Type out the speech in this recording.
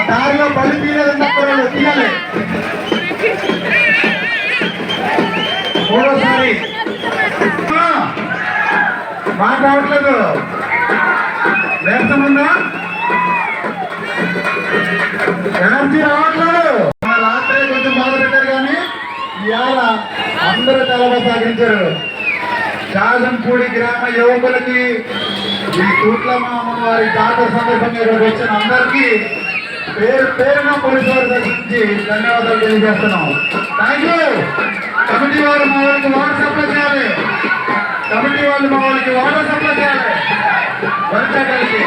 బలి తీయలేదు తీయాలి. మూడోసారి. ఆ, మాట రావట్లేదు వేస్తముందా ఎనర్జీ రావట్లేదు. రాత్రి కొంచెం మొదలు పెట్టారు కానీ ఇవాళ అందరూ సహకరించారు శాసనపూడి గ్రామ యువకులకి ఈ తూట్లమ్మ వారి జాతర సందర్భంగా ఇక్కడికి వచ్చిన అందరికీ పేరు పేరున పోలీసు వారి దగ్గర ధన్యవాదాలు తెలియజేస్తున్నాం. థ్యాంక్ యూ కమిటీ వారు మా వాళ్ళకి వాటర్ సప్లై చేయాలి. కమిటీ వాళ్ళు మా వాళ్ళకి వాటర్ సప్లై చేయాలి. వరిచా కలిసి.